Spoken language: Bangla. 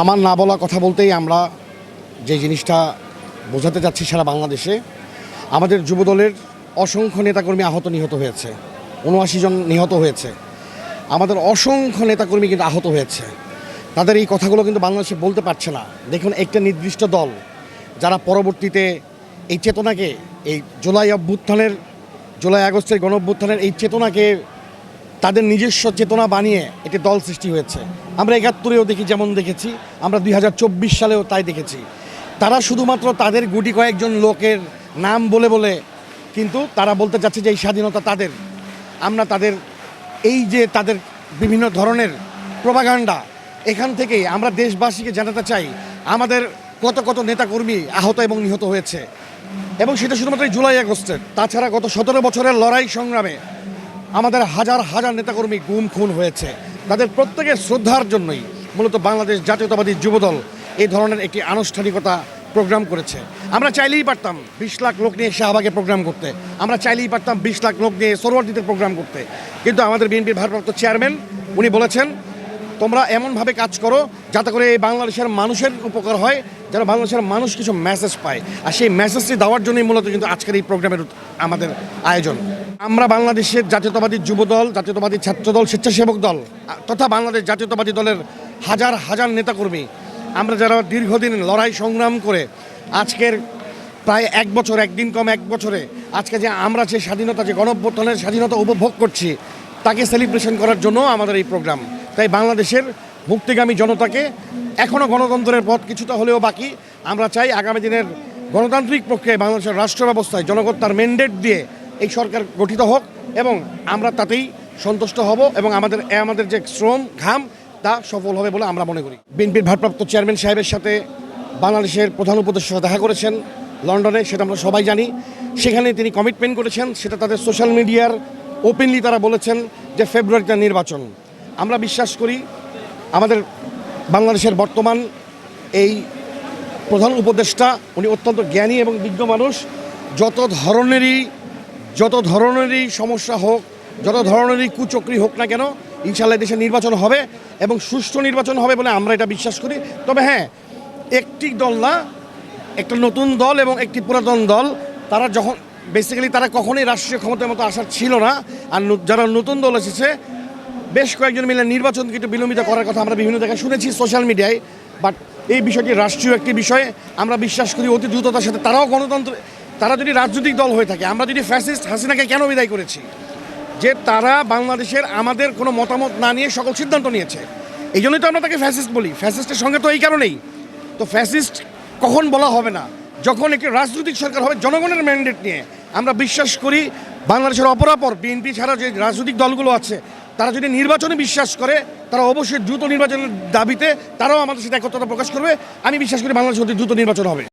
আমার না বলা কথা বলতেই আমরা যে জিনিসটা বোঝাতে যাচ্ছি সারা বাংলাদেশে, আমাদের যুবদলের অসংখ্য নেতাকর্মী আহত নিহত হয়েছে, উনআশি জন নিহত হয়েছে। আমাদের অসংখ্য নেতাকর্মী কিন্তু আহত হয়েছে। তাদের এই কথাগুলো কিন্তু বাংলাদেশে বলতে পারছে না। দেখুন, একটা নির্দিষ্ট দল যারা পরবর্তীতে এই চেতনাকে, এই জুলাই অভ্যুত্থানের, জুলাই আগস্টের গণ এই চেতনাকে তাদের নিজস্ব চেতনা বানিয়ে একটি দল সৃষ্টি হয়েছে। আমরা একাত্তরেও দেখি, যেমন দেখেছি, আমরা দুই হাজার চব্বিশ সালেও তাই দেখেছি। তারা শুধুমাত্র তাদের গুটি কয়েকজন লোকের নাম বলে বলে, কিন্তু তারা বলতে চাচ্ছে যে এই স্বাধীনতা তাদের। আমরা তাদের, এই যে তাদের বিভিন্ন ধরনের প্রভাগান্ডা এখান থেকেই আমরা দেশবাসীকে জানাতে চাই, আমাদের কত কত নেতাকর্মী আহত এবং নিহত হয়েছে। এবং সেটা শুধুমাত্র জুলাই আগস্টের, তাছাড়া গত সতেরো বছরের লড়াই সংগ্রামে আমাদের হাজার হাজার নেতাকর্মী গুম, খুন হয়েছে। তাদের প্রত্যেকের শ্রদ্ধার জন্যই মূলত বাংলাদেশ জাতীয়তাবাদী যুবদল এই ধরনের একটি আনুষ্ঠানিকতা প্রোগ্রাম করেছে। আমরা চাইলেই পারতাম বিশ লাখ লোক নিয়ে শাহবাগে প্রোগ্রাম করতে। আমরা চাইলেই পারতাম বিশ লাখ লোক নিয়ে সরোয়ার্দিতে প্রোগ্রাম করতে। কিন্তু আমাদের বিএনপির ভারপ্রাপ্ত চেয়ারম্যান, উনি বলেছেন তোমরা এমনভাবে কাজ করো যাতে করে এই বাংলাদেশের মানুষের উপকার হয়, যেন বাংলাদেশের মানুষ কিছু মেসেজ পায়। আর সেই মেসেজটি দেওয়ার জন্যই মূলত কিন্তু আজকের এই প্রোগ্রামের আমাদের আয়োজন। আমরা বাংলাদেশের জাতীয়তাবাদী যুবদল, জাতীয়তাবাদী ছাত্রদল, স্বেচ্ছাসেবক দল, তথা বাংলাদেশ জাতীয়তাবাদী দলের হাজার হাজার নেতাকর্মী, আমরা যারা দীর্ঘদিন লড়াই সংগ্রাম করে আজকের প্রায় এক বছর, একদিন কম এক বছরে আজকে যে আমরা যে স্বাধীনতা, যে গণঅভ্যুত্থানের স্বাধীনতা উপভোগ করছি, তাকে সেলিব্রেশন করার জন্য আমাদের এই প্রোগ্রাম তাই বাংলাদেশের মুক্তিগামী জনতাকে এখনও গণতন্ত্রের পথ কিছুটা হলেও বাকি। আমরা চাই আগামী দিনের গণতান্ত্রিক প্রক্রিয়ায় বাংলাদেশের রাষ্ট্র ব্যবস্থায় জনগণ তার ম্যান্ডেট দিয়ে এই সরকার গঠিত হোক এবং আমরা তাতেই সন্তুষ্ট হব এবং আমাদের আমাদের যে শ্রম ঘাম, তা সফল হবে বলে আমরা মনে করি। বিএনপির ভারপ্রাপ্ত চেয়ারম্যান সাহেবের সাথে বাংলাদেশের প্রধান উপদেষ্টা দেখা করেছেন লন্ডনে, সেটা আমরা সবাই জানি। সেখানে তিনি কমিটমেন্ট করেছেন, সেটা তাদের সোশ্যাল মিডিয়ার ওপেনলি তারা বলেছেন যে ফেব্রুয়ারিতে নির্বাচন। আমরা বিশ্বাস করি আমাদের বাংলাদেশের বর্তমান এই প্রধান উপদেষ্টা, উনি অত্যন্ত জ্ঞানী এবং বিজ্ঞ মানুষ। যত ধরনেরই যত ধরনেরই সমস্যা হোক, যত ধরনেরই কুচক্রি হোক না কেন ইনশাল্লাহ দেশে নির্বাচন হবে এবং সুষ্ঠু নির্বাচন হবে বলে আমরা এটা বিশ্বাস করি। তবে হ্যাঁ একটি দল না, একটা নতুন দল এবং একটি পুরাতন দল, তারা যখন বেসিক্যালি তারা কখনোই রাষ্ট্রীয় ক্ষমতার মতো আসার ছিল না। আর যারা নতুন দল এসেছে বেশ কয়েকজন মিলে নির্বাচনকে একটু বিলম্বিত করার কথা আমরা বিভিন্ন জায়গায় শুনেছি সোশ্যাল মিডিয়ায় বাট এই বিষয়টি রাষ্ট্রীয় একটি বিষয়। আমরা বিশ্বাস করি অতি দ্রুততার সাথে তারাও গণতন্ত্র তারা যদি রাজনৈতিক দল হয়ে থাকে, আমরা যদি ফ্যাসিস্ট হাসিনাকে কেন বিদায় করেছি? যে তারা বাংলাদেশের আমাদের কোনো মতামত না নিয়ে সকল সিদ্ধান্ত নিয়েছে। এই জন্যই তো আমরা তাকে ফ্যাসিস্ট বলি। ফ্যাসিস্টের সঙ্গে তো এই কারণেই। তো ফ্যাসিস্ট কখন বলা হবে না? যখন একটি রাজনৈতিক সরকার হবে, জনগণের ম্যান্ডেট নিয়ে। আমরা বিশ্বাস করি বাংলাদেশের অপরাপর, বিএনপি ছাড়া যে রাজনৈতিক দলগুলো আছে তারা যদি নির্বাচনে বিশ্বাস করে, তারা অবশ্যই দ্রুত নির্বাচনের দাবিতে তারাও আমাদের সাথে একত্রতা প্রকাশ করবে। আমি বিশ্বাস করি বাংলাদেশ অতি দ্রুত নির্বাচন হবে।